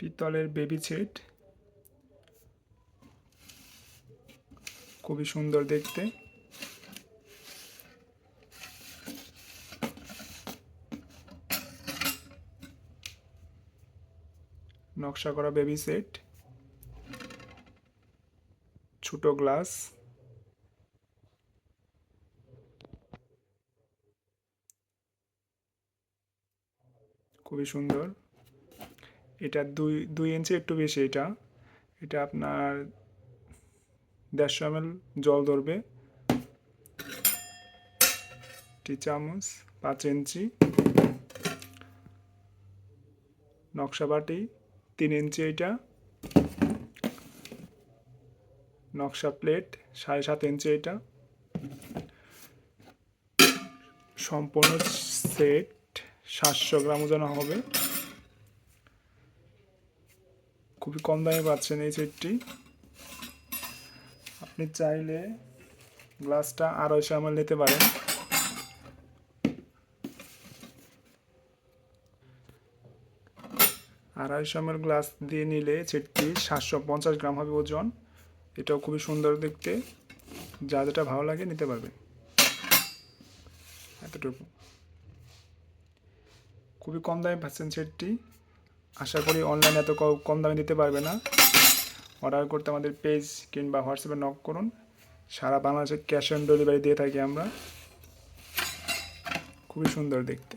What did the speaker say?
পিতলের baby set খুবই সুন্দর দেখতে। নকশা করা বেবি সেট ছোট গ্লাস খুবই সুন্দর। এটা দুই দুই ইঞ্চি একটু বেশি এটা। এটা আপনার দেড়শো এম জল ধরবে। টি চামচ, পাঁচ ইঞ্চি। নকশা বাটি, তিন ইঞ্চি এটা। নকশা প্লেট, সাড়ে সাত ইঞ্চি এটা। সম্পূর্ণ সেট সাতশো গ্রাম ওজন হবে। খুবই কম দামে পাচ্ছেন এই সেটটি। আপনি চাইলে গ্লাসটা আড়াইশো এমএল নিতে পারেন। আড়াইশো এমএল গ্লাস দিয়ে নিলে সেটটি সাতশো পঞ্চাশ গ্রাম হবে ওজন। এটাও খুবই সুন্দর দেখতে। যা যেটা ভালো লাগে নিতে পারবেন। এতটুকু। খুবই কম দামে পাচ্ছেন সেটটি। আশা করি অনলাইনে এত কম দামে দিতে পারবে না। অর্ডার করতে আমাদের পেজ কিংবা হোয়াটসঅ্যাপে নক করুন। সারা বাংলাদেশে ক্যাশ অন ডেলিভারি দিয়ে থাকি আমরা। খুবই সুন্দর দেখতে।